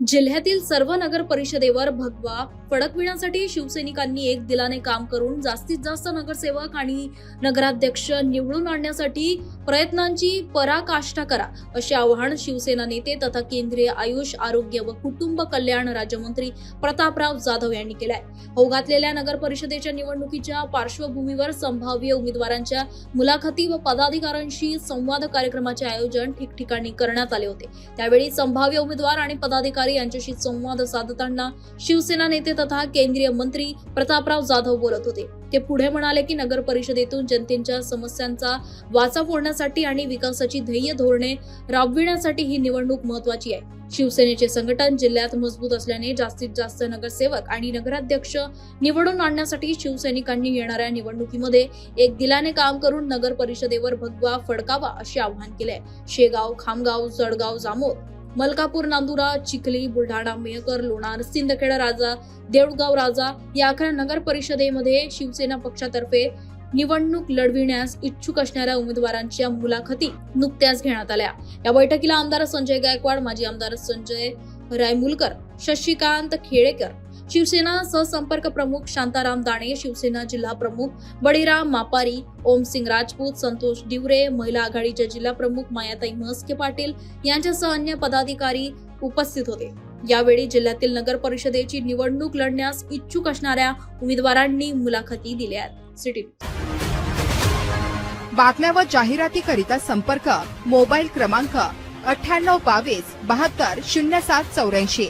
जिल्ह्यातील सर्व नगर परिषदेवर भगवा फडकविण्यासाठी शिवसैनिकांनी एक दिलाने काम करून जास्तीत जास्त नगरसेवक आणि नगराध्यक्ष निवडून आणण्यासाठी प्रयत्नांची पराकाष्ठा करा असे आवाहन शिवसेना नेते तथा केंद्रीय आयुष आरोग्य व कुटुंब कल्याण राज्यमंत्री प्रतापराव जाधव यांनी केलाय. होगातलेल्या घातलेल्या नगर परिषदेच्या निवडणुकीच्या पार्श्वभूमीवर संभाव्य उमेदवारांच्या मुलाखती व पदाधिकाऱ्यांशी संवाद कार्यक्रमाचे आयोजन ठिकठिकाणी करण्यात आले होते. त्यावेळी संभाव्य उमेदवार आणि पदाधिकारी पवार यांच्याशी संवाद साधताना शिवसेना नेते तथा केंद्रीय मंत्री प्रतापराव जाधव बोलत होते. ते पुढे म्हणाले की नगर परिषदेतून जनतेच्या समस्यांचा वाचा फोडण्यासाठी आणि विकासाची ध्येय धोरणे राबविण्यासाठी ही निवडणूक महत्वाची आहे. शिवसेनेचे संघटन जिल्ह्यात मजबूत असल्याने जास्तीत जास्त नगरसेवक आणि नगराध्यक्ष निवडून आणण्यासाठी शिवसैनिकांनी येणाऱ्या निवडणुकीमध्ये एक दिलाने काम करून नगर परिषदेवर भगवा फडकावा असे आवाहन केले शेगाव खामगाव जळगाव जामोद मलकापूर नांदुरा चिखली बुलढाणा मेहकर लोणार सिंदखेडा राजा देऊळगाव राजा या अकरा नगर परिषदेमध्ये शिवसेना पक्षातर्फे निवडणूक लढविण्यास इच्छुक असणाऱ्या उमेदवारांच्या मुलाखती नुकत्याच घेण्यात आल्या. या बैठकीला आमदार संजय गायकवाड माजी आमदार संजय रायमुलकर शशिकांत खेडेकर शिवसेना सहसंपर्क प्रमुख शांताराम दाणे शिवसेना जिल्हा प्रमुख बळीराम मापारी ओमसिंग राजपूत संतोष डिवरे महिला आघाडीच्या जिल्हा प्रमुख मायाताई म्हस्के पाटील यांच्यासह अन्य पदाधिकारी उपस्थित होते. यावेळी जिल्ह्यातील नगर परिषदेची निवडणूक लढण्यास इच्छुक असणाऱ्या उमेदवारांनी मुलाखती दिल्या आहेत. सिटी बातम्या व जाहिरातीकरिता संपर्क मोबाईल क्रमांक अठ्ठ्याण्णव बावीस बहात्तर शून्य सात चौऱ्याऐंशी.